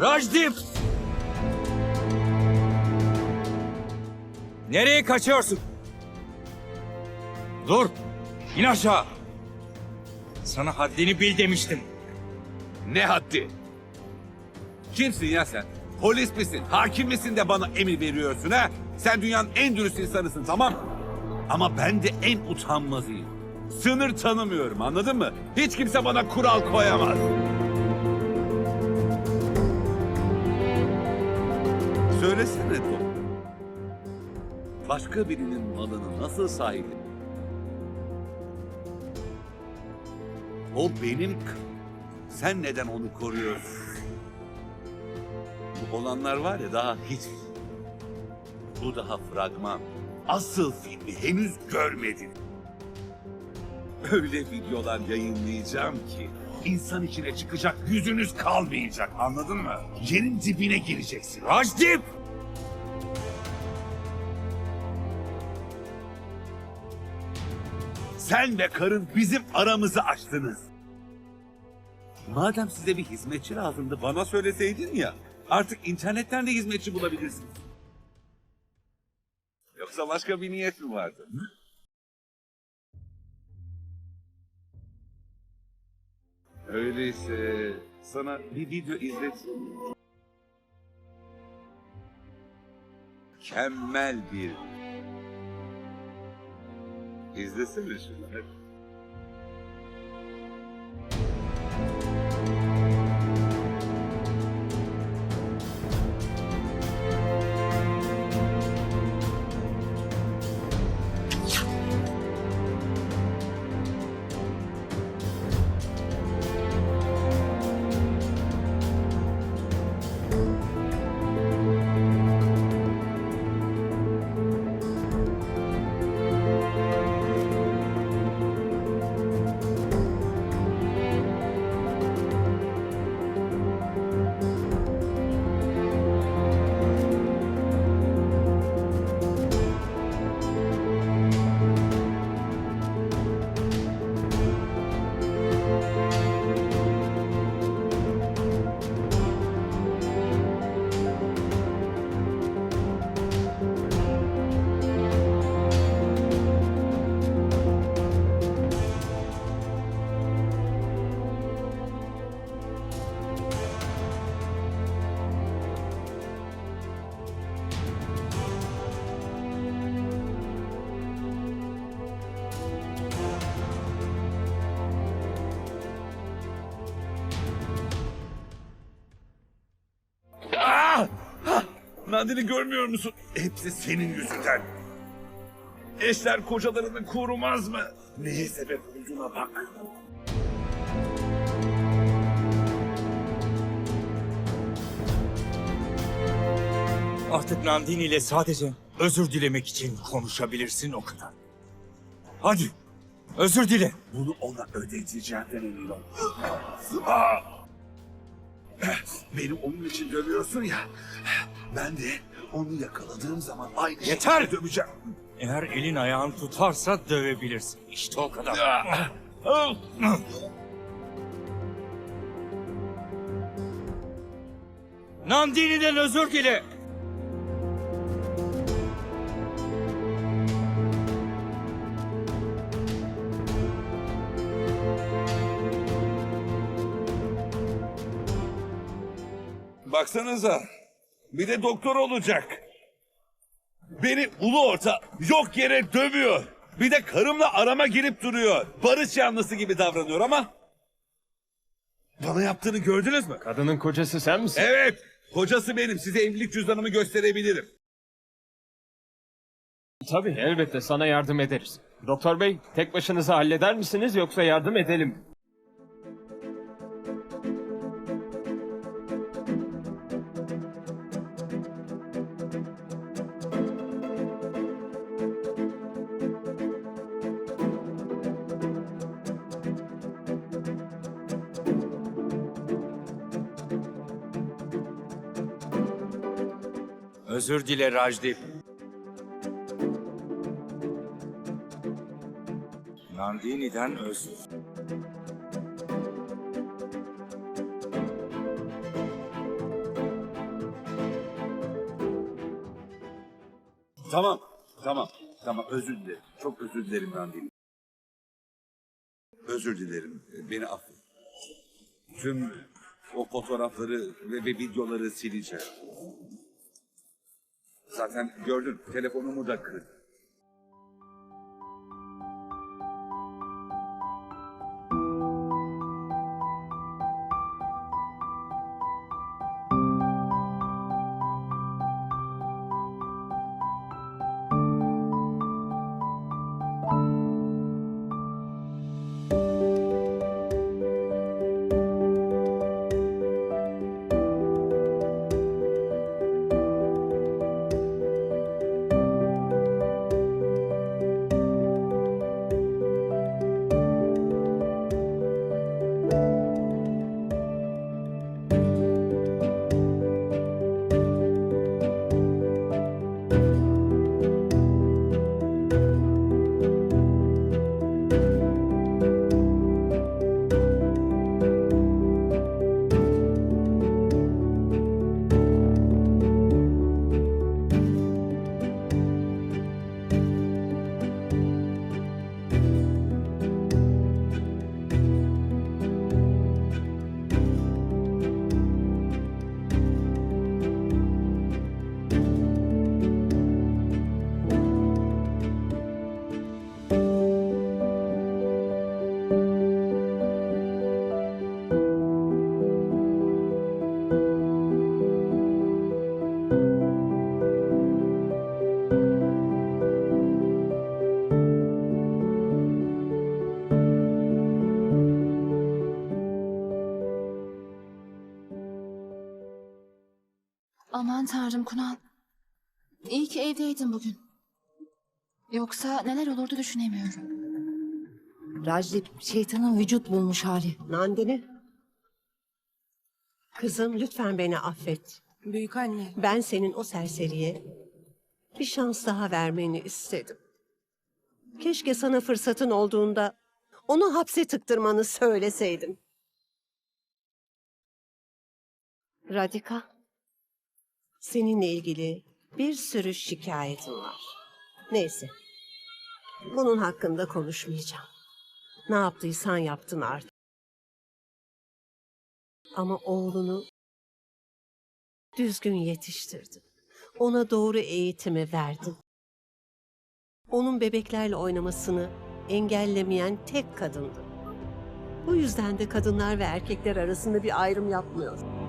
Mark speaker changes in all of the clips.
Speaker 1: Rajdip! Nereye kaçıyorsun? Dur! İn aşağı! Sana haddini bil demiştim.
Speaker 2: Ne haddi? Kimsin ya sen? Polis misin? Hakim misin de bana emir veriyorsun ha? Sen dünyanın en dürüst insanısın tamam? Ama ben de en utanmazıyım. Sınır tanımıyorum anladın mı? Hiç kimse bana kural koyamaz. Söylesene Tom. Başka birinin malını nasıl sahip? O benim Sen neden onu koruyorsun? Bu olanlar var ya daha hiç. Bu daha fragman. Asıl filmi henüz görmedin. Öyle videolar yayınlayacağım ki insan içine çıkacak yüzünüz kalmayacak anladın mı? Yerin dibine gireceksin.
Speaker 1: Rajdip!
Speaker 2: Sen ve karın bizim aramızı açtınız. Madem size bir hizmetçi lazımdı bana söyleseydin ya. Artık internetten de hizmetçi bulabilirsiniz. Yoksa başka bir niyet mi vardı? Öyleyse sana bir video izleteyim. mi? Mükemmel bir is the solution. Nandini görmüyor musun? Hepsi senin yüzünden. Eşler kocalarını korumaz mı? Neye sebep olduğuna bak.
Speaker 1: Artık Nandini ile sadece özür dilemek için konuşabilirsin o kadar. Hadi, özür dile.
Speaker 2: Bunu ona ödeteceğimden emin ol. Ah! Beni onun için dövüyorsun ya. Ben de onu yakaladığım zaman aynı
Speaker 1: Yeter!
Speaker 2: şekilde döveceğim.
Speaker 1: Eğer elin ayağın tutarsa dövebilirsin. İşte o kadar.
Speaker 2: Ah!
Speaker 1: Nandini'den özür dile.
Speaker 2: Baksanıza. Bir de doktor olacak. Beni ulu orta yok yere dövüyor. Bir de karımla arama girip duruyor. Barış yanlısı gibi davranıyor ama... Bana yaptığını gördünüz mü?
Speaker 3: Kadının kocası sen misin?
Speaker 2: Evet. Kocası benim. Size evlilik cüzdanımı gösterebilirim.
Speaker 3: Tabii elbette sana yardım ederiz. Doktor bey tek başınıza halleder misiniz yoksa yardım edelim
Speaker 1: Özür dile Rajdip. Nandini'den özür.
Speaker 2: Tamam, tamam, tamam. Özür dilerim. Çok özür dilerim Nandini. Özür dilerim. Beni affet. Tüm o fotoğrafları ve videoları sileceğim. Zaten gördün, telefonumu da kırdım.
Speaker 4: Aman tanrım Kunal. İyi ki evdeydin bugün. Yoksa neler olurdu düşünemiyorum.
Speaker 5: Rajdip şeytanın vücut bulmuş hali.
Speaker 6: Nandini. Kızım lütfen beni affet.
Speaker 5: Büyük anne.
Speaker 6: Ben senin o serseriye bir şans daha vermeni istedim. Keşke sana fırsatın olduğunda onu hapse tıktırmanı söyleseydim. Radika, seninle ilgili bir sürü şikayetim var. Neyse, bunun hakkında konuşmayacağım. Ne yaptıysan yaptın artık. Ama oğlunu düzgün yetiştirdin. Ona doğru eğitimi verdin. Onun bebeklerle oynamasını engellemeyen tek kadındı. Bu yüzden de kadınlar ve erkekler arasında bir ayrım yapmıyor.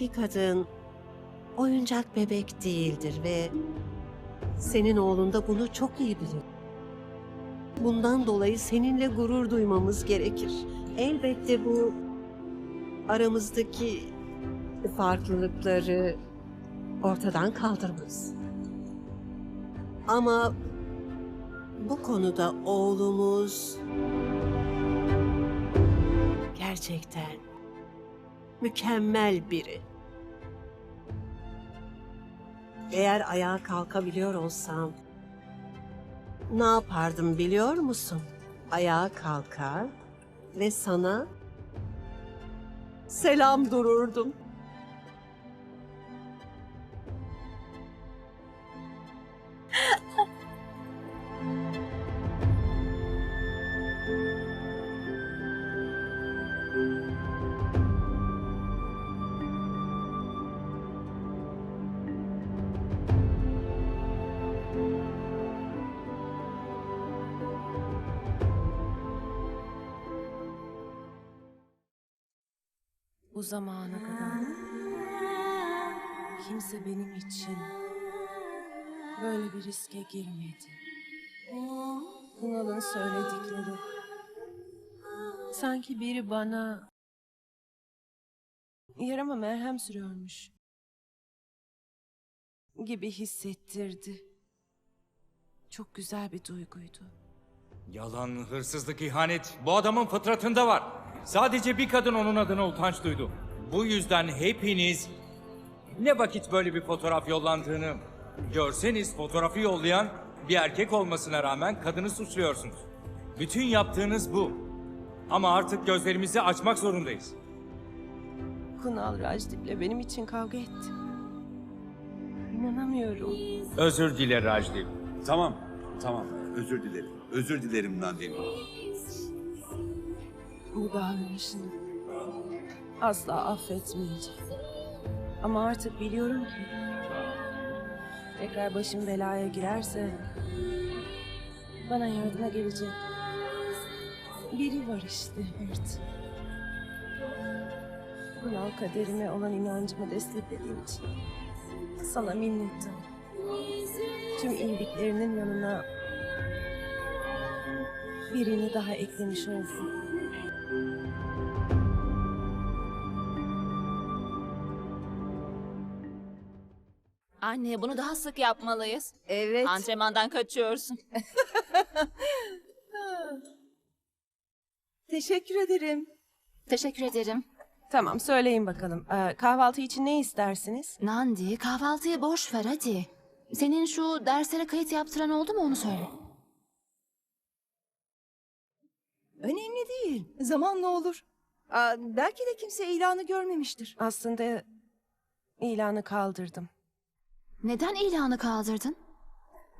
Speaker 6: Bir kadın oyuncak bebek değildir ve senin oğlun da bunu çok iyi bilir. Bundan dolayı seninle gurur duymamız gerekir. Elbette bu aramızdaki farklılıkları ortadan kaldırmaz. Ama bu konuda oğlumuz gerçekten mükemmel biri. Eğer ayağa kalkabiliyor olsam ne yapardım biliyor musun? Ayağa kalkar ve sana selam dururdum.
Speaker 7: Bu zamana kadar kimse benim için böyle bir riske girmedi. Kunal'ın söyledikleri sanki biri bana yarama merhem sürüyormuş gibi hissettirdi. Çok güzel bir duyguydu.
Speaker 1: Yalan, hırsızlık, ihanet bu adamın fıtratında var. Sadece bir kadın onun adına utanç duydu. Bu yüzden hepiniz ne vakit böyle bir fotoğraf yollandığını görseniz fotoğrafı yollayan bir erkek olmasına rağmen kadını suçluyorsunuz. Bütün yaptığınız bu. Ama artık gözlerimizi açmak zorundayız.
Speaker 7: Kunal Rajdip'le benim için kavga etti. Dayanamıyorum.
Speaker 1: Özür dile Rajdip.
Speaker 2: Tamam, tamam. Özür dilerim. Özür dilerim Nandini.
Speaker 7: Bu davranışını asla affetmeyeceğim. Ama artık biliyorum ki tekrar başım belaya girerse bana yardıma gelecek biri var işte Hırt. Kunal kaderime olan inancımı desteklediğin için sana minnettarım. Tüm iyiliklerinin yanına birini daha eklemiş oldum.
Speaker 4: Anne bunu daha sık yapmalıyız.
Speaker 5: Evet.
Speaker 4: Antrenmandan kaçıyorsun.
Speaker 7: Teşekkür ederim.
Speaker 4: Teşekkür ederim.
Speaker 7: Tamam söyleyin bakalım. Ee, kahvaltı için ne istersiniz?
Speaker 4: Nandi kahvaltıyı boş ver hadi. Senin şu derslere kayıt yaptıran oldu mu onu söyle.
Speaker 8: Önemli değil. Zamanla olur. Aa, belki de kimse ilanı görmemiştir.
Speaker 7: Aslında ilanı kaldırdım.
Speaker 4: Neden ilanı kaldırdın?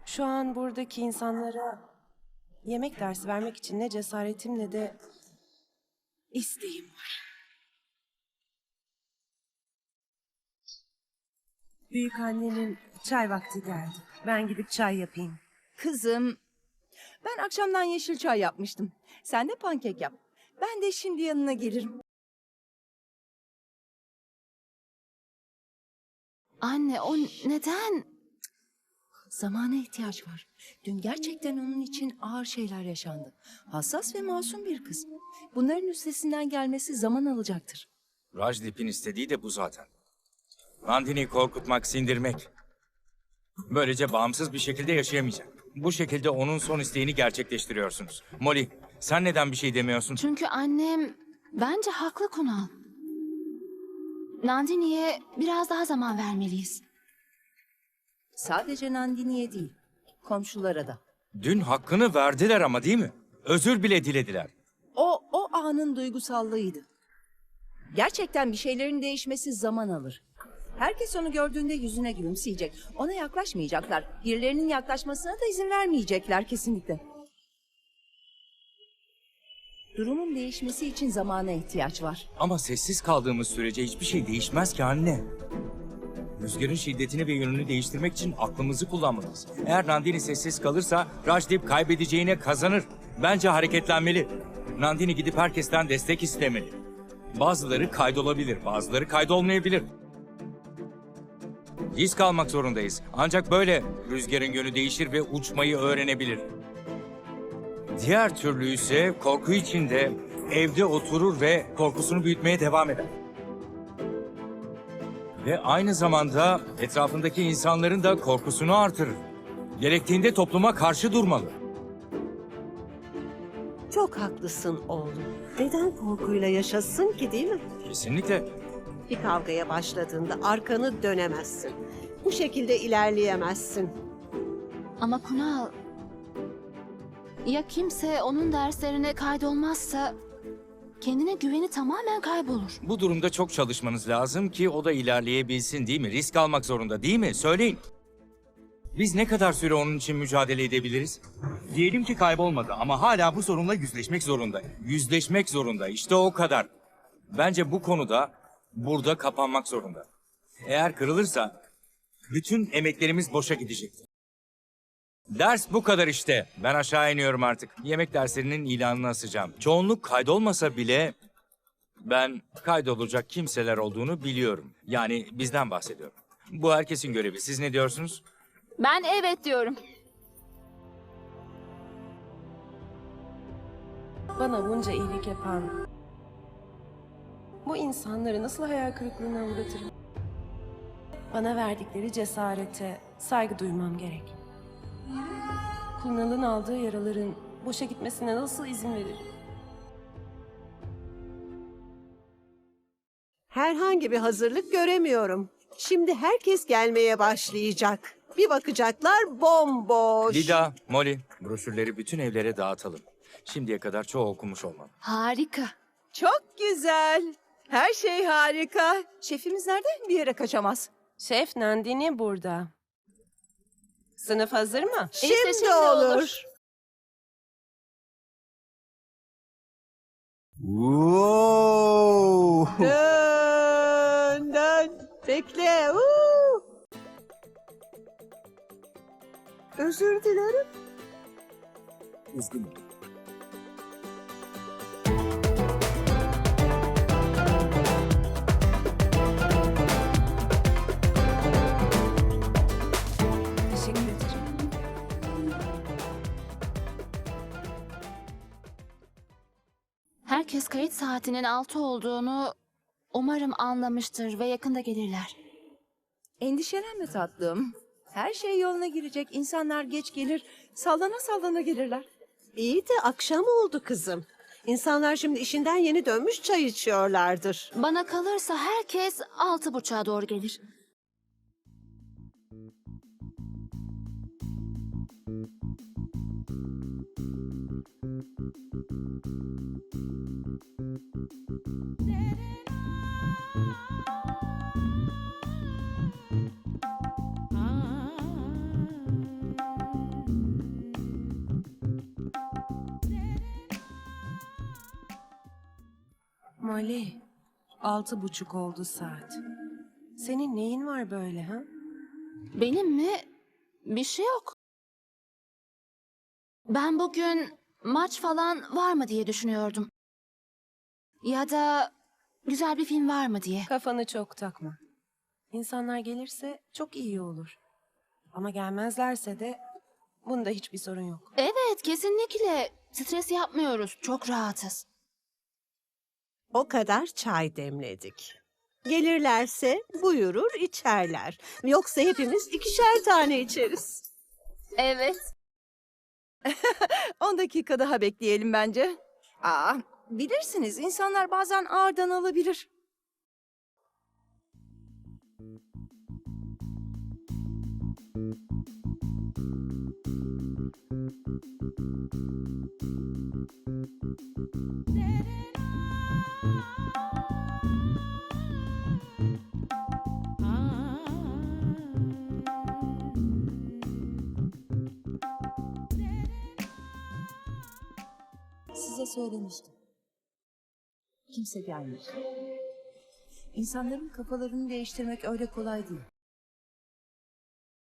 Speaker 7: Şu an buradaki insanlara yemek dersi vermek için ne cesaretim ne de isteğim var. Büyük annenin çay vakti geldi. Ben gidip çay yapayım.
Speaker 8: Kızım, ben akşamdan yeşil çay yapmıştım. Sen de pankek yap. Ben de şimdi yanına gelirim.
Speaker 4: Anne o neden?
Speaker 8: Zamana ihtiyaç var. Dün gerçekten onun için ağır şeyler yaşandı. Hassas ve masum bir kız. Bunların üstesinden gelmesi zaman alacaktır.
Speaker 1: Rajdip'in istediği de bu zaten. Nandini'yi korkutmak, sindirmek. Böylece bağımsız bir şekilde yaşayamayacak. Bu şekilde onun son isteğini gerçekleştiriyorsunuz. Molly, sen neden bir şey demiyorsun?
Speaker 4: Çünkü annem bence haklı Kunal. Nandini'ye biraz daha zaman vermeliyiz.
Speaker 8: Sadece Nandini'ye değil, komşulara da.
Speaker 1: Dün hakkını verdiler ama değil mi? Özür bile dilediler.
Speaker 8: O, o anın duygusallığıydı. Gerçekten bir şeylerin değişmesi zaman alır. Herkes onu gördüğünde yüzüne gülümseyecek. Ona yaklaşmayacaklar. Birilerinin yaklaşmasına da izin vermeyecekler kesinlikle. Durumun değişmesi için zamana ihtiyaç var.
Speaker 1: Ama sessiz kaldığımız sürece hiçbir şey değişmez ki anne. Rüzgarın şiddetini ve yönünü değiştirmek için aklımızı kullanmalıyız. Eğer Nandini sessiz kalırsa Rajdip kaybedeceğine kazanır. Bence hareketlenmeli. Nandini gidip herkesten destek istemeli. Bazıları kaydolabilir, bazıları kaydolmayabilir. Risk almak zorundayız. Ancak böyle rüzgarın yönü değişir ve uçmayı öğrenebilir. Diğer türlü ise korku içinde evde oturur ve korkusunu büyütmeye devam eder. Ve aynı zamanda etrafındaki insanların da korkusunu artırır. Gerektiğinde topluma karşı durmalı.
Speaker 6: Çok haklısın oğlum. Neden korkuyla yaşasın ki değil mi?
Speaker 1: Kesinlikle.
Speaker 6: Bir kavgaya başladığında arkanı dönemezsin. Bu şekilde ilerleyemezsin.
Speaker 4: Ama Kunal... Ya kimse onun derslerine kaydolmazsa... Kendine güveni tamamen kaybolur.
Speaker 1: Bu durumda çok çalışmanız lazım ki o da ilerleyebilsin değil mi? Risk almak zorunda değil mi? Söyleyin. Biz ne kadar süre onun için mücadele edebiliriz? Diyelim ki kaybolmadı ama hala bu sorunla yüzleşmek zorunda. Yüzleşmek zorunda. İşte o kadar. Bence bu konuda burada kapanmak zorunda. Eğer kırılırsa bütün emeklerimiz boşa gidecektir. Ders bu kadar işte. Ben aşağı iniyorum artık. Yemek derslerinin ilanını asacağım. Çoğunluk kaydolmasa bile ben kaydolacak kimseler olduğunu biliyorum. Yani bizden bahsediyorum. Bu herkesin görevi. Siz ne diyorsunuz?
Speaker 4: Ben evet diyorum.
Speaker 7: Bana bunca iyilik yapan bu insanları nasıl hayal kırıklığına uğratırım? Bana verdikleri cesarete saygı duymam gerek. Kunal'ın aldığı yaraların boşa gitmesine nasıl izin veririm?
Speaker 6: Herhangi bir hazırlık göremiyorum. Şimdi herkes gelmeye başlayacak. Bir bakacaklar bomboş.
Speaker 1: Lida, Molly, broşürleri bütün evlere dağıtalım. Şimdiye kadar çoğu okumuş olmalı.
Speaker 4: Harika.
Speaker 8: Çok güzel. Her şey harika. Şefimiz nerede? Bir yere kaçamaz.
Speaker 7: Şef Nandini burada. Sınıf hazır mı?
Speaker 6: Şimdi,
Speaker 4: şimdi
Speaker 6: olur.
Speaker 4: olur.
Speaker 6: Dön, dön. Bekle. Uuu. Özür dilerim.
Speaker 2: Üzgünüm.
Speaker 4: Saatinin altı olduğunu umarım anlamıştır ve yakında gelirler.
Speaker 8: Endişelenme tatlım. Her şey yoluna girecek. İnsanlar geç gelir. Sallana sallana gelirler.
Speaker 6: İyi de akşam oldu kızım. İnsanlar şimdi işinden yeni dönmüş çay içiyorlardır.
Speaker 4: Bana kalırsa herkes altı buçuğa doğru gelir.
Speaker 7: Molly, altı buçuk oldu saat. Senin neyin var böyle ha?
Speaker 4: Benim mi? Bir şey yok. Ben bugün maç falan var mı diye düşünüyordum. Ya da güzel bir film var mı diye.
Speaker 7: Kafanı çok takma. İnsanlar gelirse çok iyi olur. Ama gelmezlerse de bunda hiçbir sorun yok.
Speaker 4: Evet, kesinlikle. Stres yapmıyoruz. Çok rahatız.
Speaker 6: O kadar çay demledik. Gelirlerse buyurur içerler. Yoksa hepimiz ikişer tane içeriz.
Speaker 4: Evet.
Speaker 8: 10 dakika daha bekleyelim bence. Aa, bilirsiniz insanlar bazen ağırdan alabilir. Söylemiştim. Kimse gelmedi. İnsanların kafalarını değiştirmek öyle kolay değil.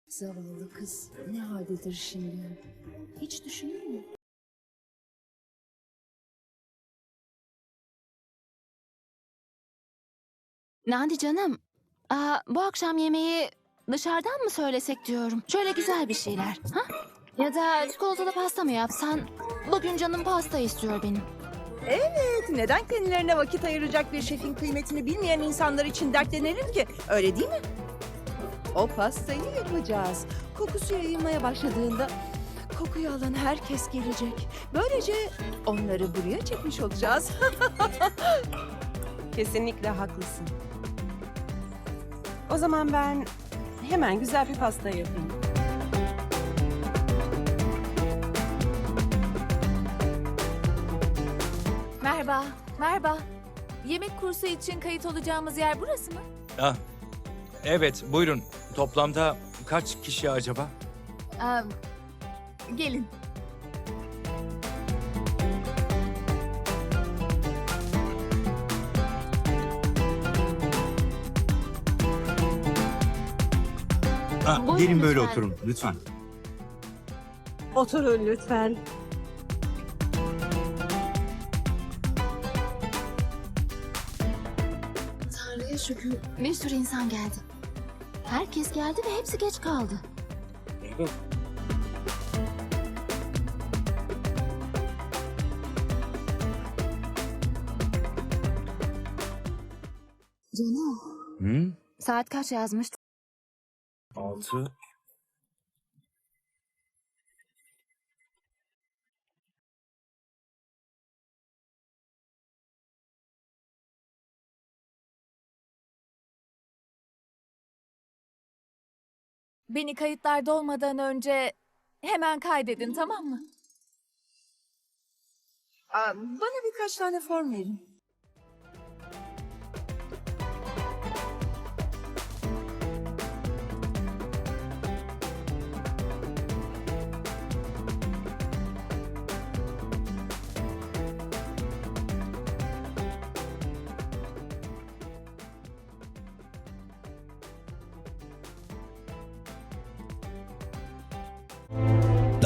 Speaker 8: Zavallı kız ne haldedir şimdi? Hiç düşünür mü?
Speaker 4: Nandi canım. Aa, bu akşam yemeği dışarıdan mı söylesek diyorum. Şöyle güzel bir şeyler. Ha? Ya da çikolatalı pasta mı yapsan? Bugün canım pasta istiyor benim.
Speaker 8: Evet, neden kendilerine vakit ayıracak bir şefin kıymetini bilmeyen insanlar için dertlenelim ki? Öyle değil mi? O pastayı yapacağız. Kokusu yayılmaya başladığında kokuyu alan herkes gelecek. Böylece onları buraya çekmiş olacağız.
Speaker 7: Kesinlikle haklısın. O zaman ben hemen güzel bir pasta yapayım.
Speaker 9: Merhaba, merhaba. Yemek kursu için kayıt olacağımız yer burası mı?
Speaker 1: Ah, evet buyurun. Toplamda kaç kişi acaba?
Speaker 9: Aa, gelin.
Speaker 10: Ah,
Speaker 4: Buyurun
Speaker 10: gelin böyle
Speaker 4: lütfen.
Speaker 10: oturun lütfen.
Speaker 6: Oturun lütfen.
Speaker 4: Tanrı'ya şükür. Bir sürü insan geldi. Herkes geldi ve hepsi geç kaldı. Canım.
Speaker 1: Hı?
Speaker 4: Saat kaç yazmıştı?
Speaker 1: Altı.
Speaker 9: Beni kayıtlarda olmadan önce hemen kaydedin tamam mı?
Speaker 8: Aa, bana birkaç tane form verin.